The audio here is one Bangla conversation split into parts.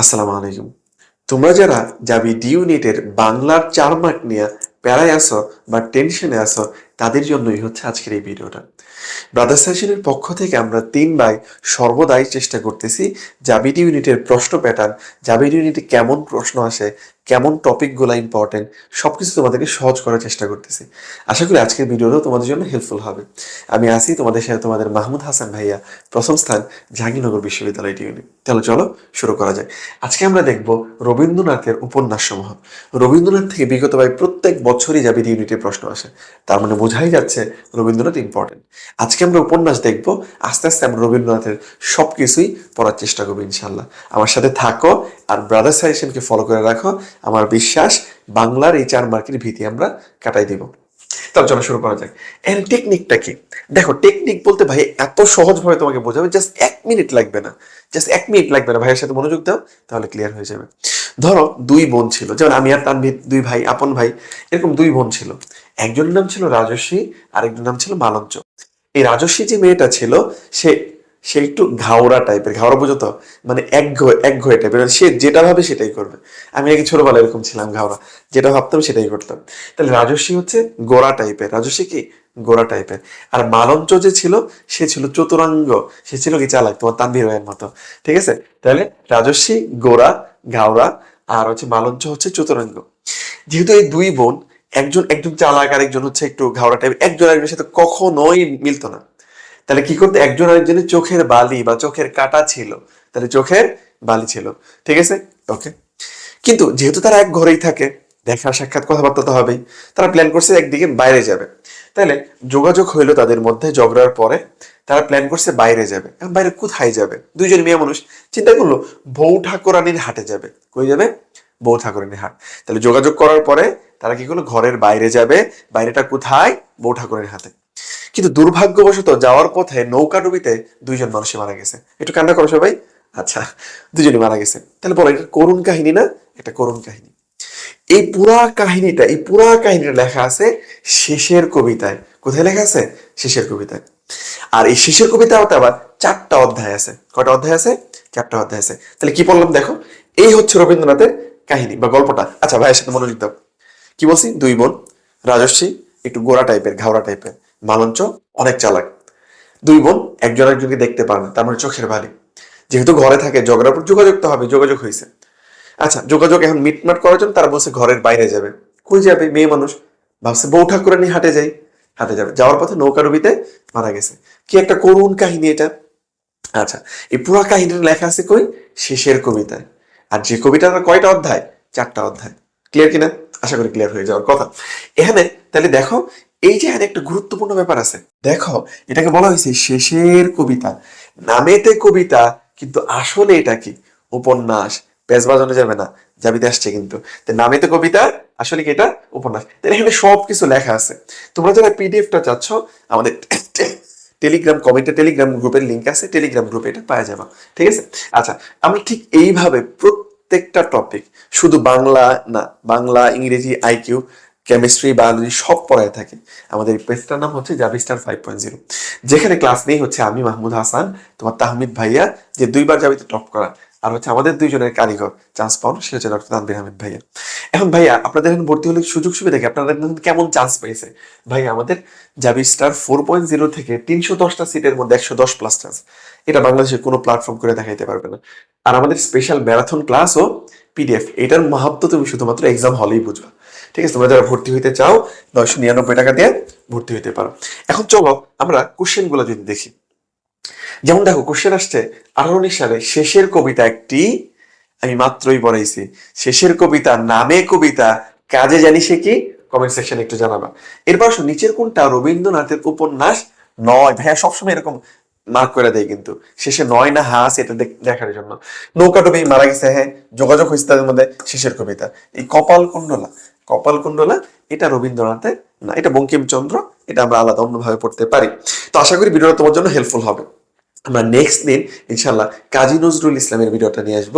আসসালামু আলাইকুম। তোমরা যারা যাবি ডি ইউনিটের বাংলার চার মার্ক নিয়ে প্যারায় আসো বা টেনশনে আসো তাদের জন্যই হচ্ছে আজকের এই ভিডিওটা। ব্রাদার সেশনের পক্ষ থেকে আমরা তিন ভাই সর্বদাই চেষ্টা করতেছি জাবিডি ইউনিটের প্রশ্ন প্যাটার্ন জাবিড ইউনিটে কেমন প্রশ্ন আসে কেমন টপিকগুলো ইম্পর্টেন্ট সব কিছু তোমাদেরকে সহজ করার চেষ্টা করতেছি। আশা করি আজকের ভিডিওটাও তোমাদের জন্য হেল্পফুল হবে। আমি আসি তোমাদের সাথে তোমাদের মাহমুদ হাসান ভাইয়া, প্রথম স্থান, জাহাঙ্গীরনগর বিশ্ববিদ্যালয় ইউনিট তাহলে চলো শুরু করা যায় আজকে আমরা দেখব রবীন্দ্রনাথের উপন্যাস সমূহ। রবীন্দ্রনাথ থেকে বিগত ভাই প্রত্যেক বছরই যাবে ইউনিটে প্রশ্ন আসে। তার মানে বোঝাই যাচ্ছে রবীন্দ্রনাথ ইম্পর্টেন্ট আজকে আমরা উপন্যাস দেখব, আস্তে আস্তে আমরা রবীন্দ্রনাথের সব কিছুই পড়ার চেষ্টা করব ইনশাল্লাহ আমার সাথে থাকো আর ব্রাদার সাজেশনকে ফলো করে রাখো। আমার বিশ্বাস, বাংলার এই চার মার্কের ভীতি আমরা কাটাই দিব। তাহলে চলো শুরু করা যাক। এর টেকনিকটা কি? দেখো টেকনিক বলতে ভাই এত সহজভাবে তোমাকে বোঝাবে জাস্ট এক মিনিট লাগবে না। জাস্ট এক মিনিট লাগবে না। ভাইয়ের সাথে মনোযোগ দাও, তাহলে ক্লিয়ার হয়ে যাবে। ধরো, দুই বোন ছিল। যেমন আমি আর তানভীর, দুই ভাই, আপন ভাই, এরকম দুই বোন ছিল। একজনের নাম ছিল রাজস্বী, আরেকজনের নাম ছিল মালঞ্চ। এই রাজস্বী যে মেয়েটা ছিল, সে সে একটু ঘাওড়া টাইপের, ঘাওড়া বুঝো তো? মানে এক ঘয়ে এক ঘয়ে টাইপের। সে যেটা ভাবে সেটাই করবে। আমি আগে ছোটবেলায় এরকম ছিলাম ঘাওড়া। যেটা ভাবতাম সেটাই করতাম। তাহলে রাজস্বী হচ্ছে গোড়া টাইপের। রাজস্বী কি? গোড়া টাইপের। আর মালঞ্চ যে ছিল, সে ছিল চতুরাঙ্গ। সে ছিল কি চালাক? তোমার তানভীর ভাইয়ের মতো। ঠিক আছে? তাহলে রাজস্বী, গোড়া, ঘাওড়া আর হচ্ছে মালঞ্চ হচ্ছে চতুরাঙ্গ। যেহেতু এই দুই বোন, একজন একজন চালাক আর একজন হচ্ছে একটু ঘাওড়া টাইপের। একজন, আরেকজনের সাথে কখনোই মিলতো না। তাহলে কি করতে, একজন আরেকজনের চোখের বালি বা চোখের কাটা ছিল, তাহলে চোখের বালি ছিল, ঠিক আছে? ওকে কিন্তু যেহেতু তারা এক ঘরেই থাকে দেখা সাক্ষাৎ কথাবার্তা তো হবেই, তারা প্ল্যান করছে একদিকে বাইরে যাবে। তাহলে যোগাযোগ হইল তাদের মধ্যে, ঝগড়ার পরে তারা প্ল্যান করছে বাইরে যাবে। বাইরে কোথায় যাবে? দুইজন মেয়ে মানুষ চিন্তা করল, বউ ঠাকুরানির হাটে যাবে। কই যাবে? বউ ঠাকুরানির হাট। তাহলে যোগাযোগ করার পরে তারা কি করল, ঘরের বাইরে যাবে, বাইরেটা কোথায়? বউ ঠাকুরের হাতে। কিন্তু দুর্ভাগ্যবশত যাওয়ার পথে নৌকা ডুবিতে দুইজন মানুষই মারা গেছে। একটু কান্না করো সবাই। আচ্ছা দুজনই মারা গেছে। তাহলে বলো, এটা করুণ কাহিনী না? এটা করুণ কাহিনী। এই পুরা কাহিনীটা, এই পুরা কাহিনীটা লেখা আছে শেষের কবিতায়। কোথায় লেখা আছে? শেষের কবিতায়। আর এই শেষের কবিতাতে আবার চারটা অধ্যায় আছে। কয়টা অধ্যায় আছে? চারটা অধ্যায় আছে। তাহলে কি বললাম দেখো? এই হচ্ছে রবীন্দ্রনাথের কাহিনী বা গল্পটা। আচ্ছা ভাইয়ের সাথে মনোযোগ দাও। কি বলছি? দুই বোন রাজস্বী একটু গোড়া টাইপের ঘাওড়া টাইপের মালঞ্চ অনেক চালাক। দুই বোন একজন একজনকে দেখতে পারে তার মানে চোখের বালি। যেহেতু ঘরে থাকে, ঝগড়ার যোগাযোগ তো হবে, যোগাযোগ হয়েছে। আচ্ছা যোগাযোগ এখন মিটমাট করার জন্য তারা বলছে ঘরের বাইরে যাবে। কই যাবে? মেয়ে মানুষ। ভাবছে বউ ঠাকুরা নিয়ে হাটে যাই, হাটে যাবে। যাওয়ার পথে নৌকা ডুবিতে মারা গেছে। কি একটা করুণ কাহিনী এটা। আচ্ছা এই পুরো কাহিনীটা লেখা আছে কই? শেষের কবিতায়। আর যে কবিতার কয়টা অধ্যায়? চারটা অধ্যায়। ক্লিয়ার কিনা? আশা করি ক্লিয়ার হয়ে যাওয়ার কথা। এখানে তাহলে দেখো এই যে এখানে একটা গুরুত্বপূর্ণ ব্যাপার আছে। দেখো, এটাকে বলা হয়েছে শেষের কবিতা। নামেতে কবিতা, কিন্তু আসলে এটা কি? উপন্যাস। পেজ বাজানো যাবে না যাবিতে আসছে কিন্তু। নামেতে কবিতা, আসলে কি এটা? উপন্যাস। এখানে সব কিছু লেখা আছে। তোমরা যারা পিডিএফটা চাচ্ছ, আমাদের টেলিগ্রাম, কমেন্টে টেলিগ্রাম গ্রুপের লিঙ্ক আছে, টেলিগ্রাম গ্রুপে এটা পাওয়া যাবে। ঠিক আছে? আচ্ছা আমরা ঠিক এইভাবে প্রত্যেকটা টপিক, শুধু বাংলা না, বাংলা, ইংরেজি, আইকিউ কেমিস্ট্রি বায়োলজি সব পড়ায় থাকে। আমাদের এই পেজটার নাম হচ্ছে জাবিস্টার ফাইভ পয়েন্ট জিরো যেখানে ক্লাস নেই হচ্ছে আমি, মাহমুদ হাসান, তোমার তাহমিদ ভাইয়া, যে দুইবার জাবিতে টপ করা। আর হচ্ছে আমাদের দুইজনের কারিগর চান্স পাওয়ানো সে হচ্ছে ডক্টর তানবির আহমেদ ভাইয়া। এখন ভাইয়া, আপনাদের এখানে ভর্তি হলে সুযোগ সুবিধা কি? আপনাদের কেমন চান্স পেয়েছে? ভাই আমাদের Jabi star four point zero থেকে তিনশো দশটা সিটের মধ্যে একশো দশ প্লাস চান্স এটা বাংলাদেশের কোনো প্ল্যাটফর্ম করে দেখাইতে পারবে না। আর আমাদের স্পেশাল ম্যারাথন ক্লাস ও পিডিএফ এটার মাহাত্ম তুমি শুধুমাত্র এক্সাম হলেই বুঝবা। ঠিক আছে, তোমরা যারা ভর্তি হইতে চাও, নয়শো নিরানব্বই টাকা দিয়ে ভর্তি হইতে পারো। এখন চলো, আমরা কোশ্চেনগুলো যদি দেখি। যেমন দেখো কোশ্চেন আসছে আঠারো সালে শেষের কবিতা একটি, আমি মাত্রই পড়াইছি শেষের কবিতা নামে কবিতা, কাজে জানি সে কি? কমেন্ট সেকশনে একটু জানাবা। এরপর নিচের কোনটা রবীন্দ্রনাথের উপন্যাস নয়? ভাইয়া, সবসময় এরকম মার্ক করে দেয় কিন্তু। শেষে নয় না হাস এটা দেখার জন্য। নৌকা ডুবে মারা গেছে হ্যাঁ যোগাযোগ হয়েছে তাদের মধ্যে শেষের কবিতা। এই কপাল কুণ্ডলা কপাল কুণ্ডলা এটা রবীন্দ্রনাথের না, এটা বঙ্কিমচন্দ্র, এটা আমরা আলাদা অন্যভাবে পড়তে পারি। তো আশা করি ভিডিওটা তোমার জন্য হেল্পফুল হবে। আমরা নেক্সট দিন ইনশাল্লাহ কাজী নজরুল ইসলামের ভিডিওটা নিয়ে আসব।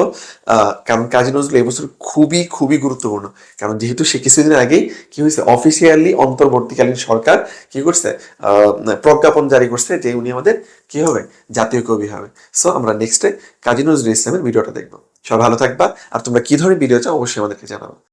কারণ কাজী নজরুল এবছর খুবই খুবই গুরুত্বপূর্ণ। কারণ যেহেতু সে কিছুদিন আগেই কি হয়েছে অফিসিয়ালি অন্তর্বর্তীকালীন সরকার কি করছে প্রজ্ঞাপন জারি করছে যে উনি আমাদের কি হবে জাতীয় কবি হবে সো আমরা নেক্সটে কাজী নজরুল ইসলামের ভিডিওটা দেখব। সবাই ভালো থাকবা, আর তোমরা কি ধরনের ভিডিও চাও অবশ্যই আমাদেরকে জানাও